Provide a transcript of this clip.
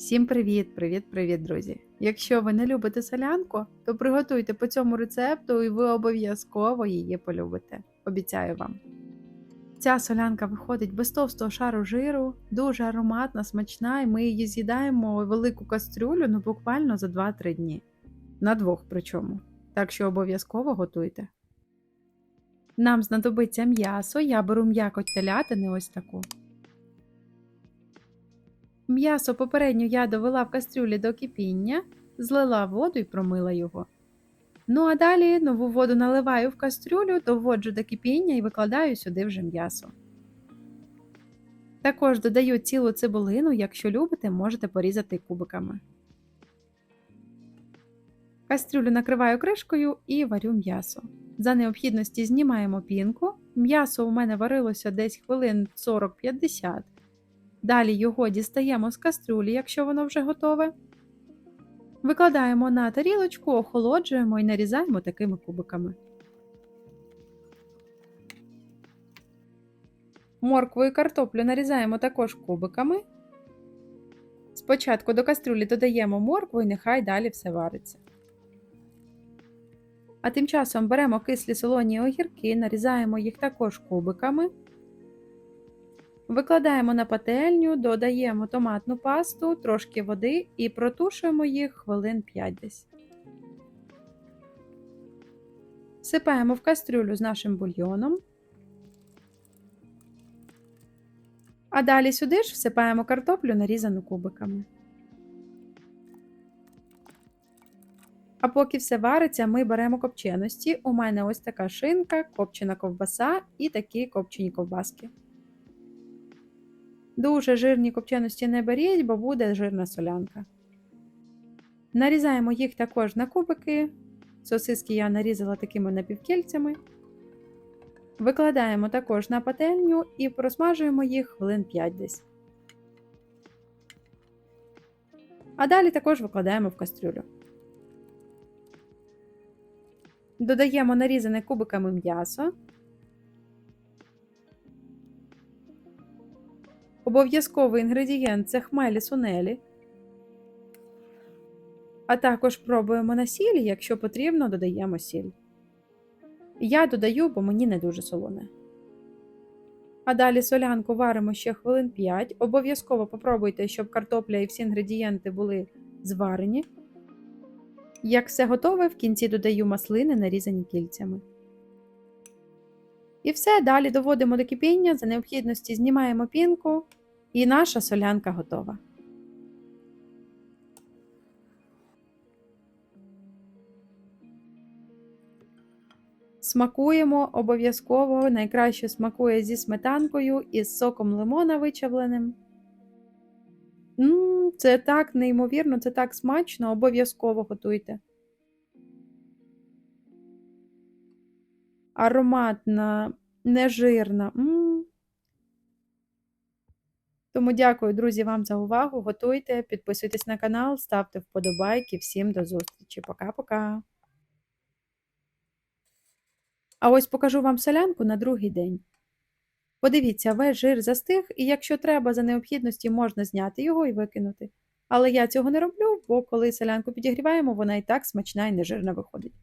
Всім привіт, привіт, привіт, друзі! Якщо ви не любите солянку, то приготуйте по цьому рецепту і ви обов'язково її полюбите. Обіцяю вам. Ця солянка виходить без товстого шару жиру, дуже ароматна, смачна, і ми її з'їдаємо у велику кастрюлю ну буквально за 2-3 дні. На двох причому. Так що обов'язково готуйте. Нам знадобиться м'ясо, я беру м'якоть телятини ось таку. М'ясо попередньо я довела в кастрюлі до кипіння, злила воду і промила його. Ну а далі нову воду наливаю в кастрюлю, доводжу до кипіння і викладаю сюди вже м'ясо. Також додаю цілу цибулину, якщо любите, можете порізати кубиками. Кастрюлю накриваю кришкою і варю м'ясо. За необхідності знімаємо пінку. М'ясо у мене варилося десь хвилин 40-50. Далі його дістаємо з кастрюлі, якщо воно вже готове. Викладаємо на тарілочку, охолоджуємо і нарізаємо такими кубиками. Моркву і картоплю нарізаємо також кубиками. Спочатку до кастрюлі додаємо моркву і нехай далі все вариться. А тим часом беремо кислі солоні огірки, нарізаємо їх також кубиками. Викладаємо на пательню, додаємо томатну пасту, трошки води і протушуємо їх хвилин 5 десь. Всипаємо в кастрюлю з нашим бульйоном. А далі сюди ж всипаємо картоплю, нарізану кубиками. А поки все вариться, ми беремо копченості. У мене ось така шинка, копчена ковбаса і такі копчені ковбаски. Дуже жирні копченості не беріть, бо буде жирна солянка. Нарізаємо їх також на кубики. Сосиски я нарізала такими напівкільцями. Викладаємо також на пательню і просмажуємо їх хвилин 5 десь. А далі також викладаємо в кастрюлю. Додаємо нарізане кубиками м'ясо. Обов'язковий інгредієнт це хмелі сунелі. А також пробуємо на сіль, якщо потрібно, додаємо сіль. Я додаю, бо мені не дуже солоне. А далі солянку варимо ще хвилин 5. Обов'язково попробуйте, щоб картопля і всі інгредієнти були зварені. Як все готове, в кінці додаю маслини, нарізані кільцями. І все, далі доводимо до кипіння, за необхідності знімаємо пінку, і наша солянка готова. Смакуємо обов'язково, найкраще смакує зі сметанкою і з соком лимона вичавленим. Це так неймовірно, це так смачно, обов'язково готуйте. Ароматна, нежирна. М. Тому дякую, друзі, вам за увагу. Готуйте, підписуйтесь на канал, ставте вподобайки. Всім до зустрічі. Пока-пока. А ось покажу вам солянку на другий день. Подивіться, весь жир застиг, і якщо треба, за необхідності можна зняти його і викинути. Але я цього не роблю, бо коли солянку підігріваємо, вона і так смачна і нежирна виходить.